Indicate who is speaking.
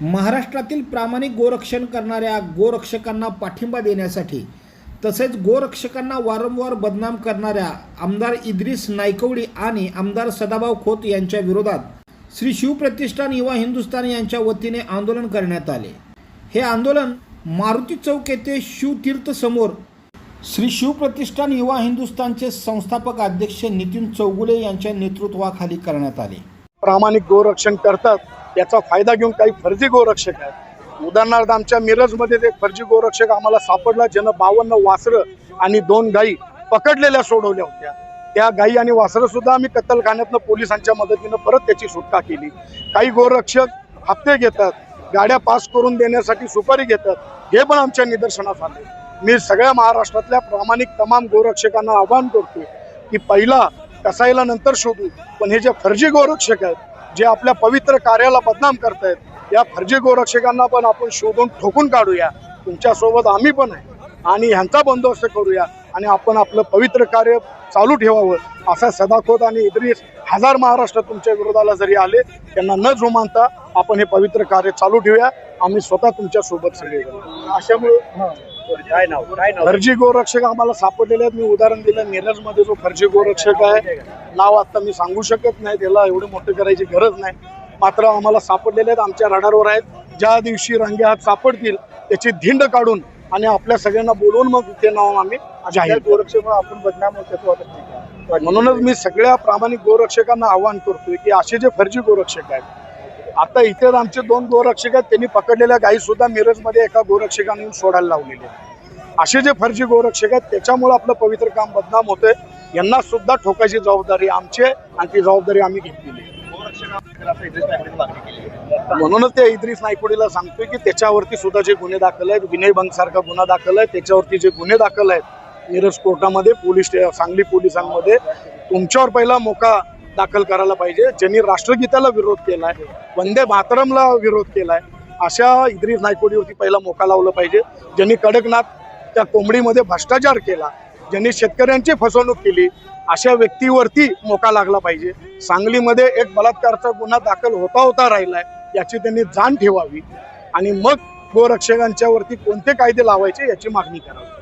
Speaker 1: महाराष्ट्रातील प्रामाणिक गोरक्षण करणाऱ्या गोरक्षकांना पाठिंबा देण्यासाठी तसेच गोरक्षकांना वारंवार बदनाम करणाऱ्या आमदार इद्रिस नायकवडी आणि आमदार सदाभाऊ खोत यांच्या विरोधात श्री शिवप्रतिष्ठान युवा हिंदुस्थान यांच्या वतीने आंदोलन करण्यात आले. हे आंदोलन मारुती चौक येथे शिवतीर्थ समोर श्री शिवप्रतिष्ठान युवा हिंदुस्थानचे संस्थापक अध्यक्ष नितीन चौगुले यांच्या नेतृत्वाखाली करण्यात आले.
Speaker 2: प्रामाणिक गोरक्षण करतात. याचा फायदा घेऊन काही फर्जी गोरक्षक आहेत. उदाहरणार्थ आमच्या मिरजमध्ये एक फर्जी गोरक्षक आम्हाला सापडला ज्यानं बावन्न वासरं आणि दोन गायी पकडलेल्या सोडवल्या होत्या. त्या गायी आणि वासरं सुद्धा आम्ही कत्तलखान्यातनं पोलिसांच्या मदतीनं परत त्याची सुटका केली. काही गोरक्षक हप्ते घेतात गाड्या पास करून देण्यासाठी सुपारी घेतात. हे पण आमच्या निदर्शनात आले. मी सगळ्या महाराष्ट्रातल्या प्रामाणिक तमाम गोरक्षकांना आवाहन करतोय की पहिला कसायला नंतर शोधू पण हे जे फर्जी गोरक्षक आहेत जे आपल्या पवित्र कार्याला बदनाम करतायत या फर्जी गोरक्षकांना पण आपण शोधून ठोकून काढूया. तुमच्यासोबत आम्ही पण आहे. आणि ह्यांचा बंदोबस्त करूया. आणि आपण आपलं पवित्र कार्य चालू ठेवावं असा सदाखोत आणि इद्रिस हजार महाराष्ट्र तुमच्या विरोधाला जरी आले त्यांना न जुमानता आपण हे पवित्र कार्य चालू ठेवूया. आम्ही स्वतः तुमच्यासोबत सगळे अशामुळे
Speaker 3: काय नाव काय नाव
Speaker 2: फर्जी गोरक्षक आम्हाला सापडलेले आहेत मी उदाहरण दिलं मिरजमध्ये जो फर्जी गोरक्षक आहे नाव आता मी सांगू शकत नाही त्याला एवढे मोठे करायची गरज नाही मात्र आम्हाला सापडलेले आहेत आमच्या रडारवर आहेत ज्या दिवशी रंगे हात सापडतील त्याची धिंड काढून आणि आपल्या सगळ्यांना बोलवून मग ते नाव आम्ही जाहीर.
Speaker 3: गोरक्षक आपण बदनाम होतो असं वाटत नाही का?
Speaker 2: म्हणूनच मी सगळ्या प्रामाणिक गोरक्षकांना आवाहन करतोय की असे जे फर्जी गोरक्षक आहेत आता इथे आमचे दोन गोरक्षक आहेत त्यांनी पकडलेल्या गायी सुद्धा मिरजमध्ये एका गोरक्षकांनी सोडायला लावलेले आहेत असे जे फर्जी गोरक्षक आहेत त्याच्यामुळे आपलं पवित्र काम बदनाम होतंय यांना सुद्धा ठोकायची जबाबदारी आमची आणि ती जबाबदारी आम्ही घेतलेली
Speaker 3: आहे.
Speaker 2: म्हणूनच त्या इद्रिस नायकुडीला सांगतोय की त्याच्यावरती सुद्धा जे गुन्हे दाखल आहेत विनयभंग सारखा गुन्हा दाखल आहे त्याच्यावरती जे गुन्हे दाखल आहेत मिरज कोर्टामध्ये पोलीस स्टे- सांगली पोलिसांमध्ये तुमच्यावर पहिला मोका दाखल करायला पाहिजे. ज्यांनी राष्ट्रगीताला विरोध केलाय वंदे मातरमला विरोध केलाय अशा इद्रिस नायकोडीवरती पहिला मोका लावला पाहिजे. ज्यांनी कडकनाथ त्या कोंबडीमध्ये भ्रष्टाचार केला ज्यांनी शेतकऱ्यांची फसवणूक केली अशा व्यक्तीवरती मोका लागला पाहिजे. सांगलीमध्ये एक बलात्कारचा गुन्हा दाखल होता होता राहिलाय याची त्यांनी जाण ठेवावी. आणि मग गोरक्षकांच्या वरती कोणते कायदे लावायचे याची मागणी करावी.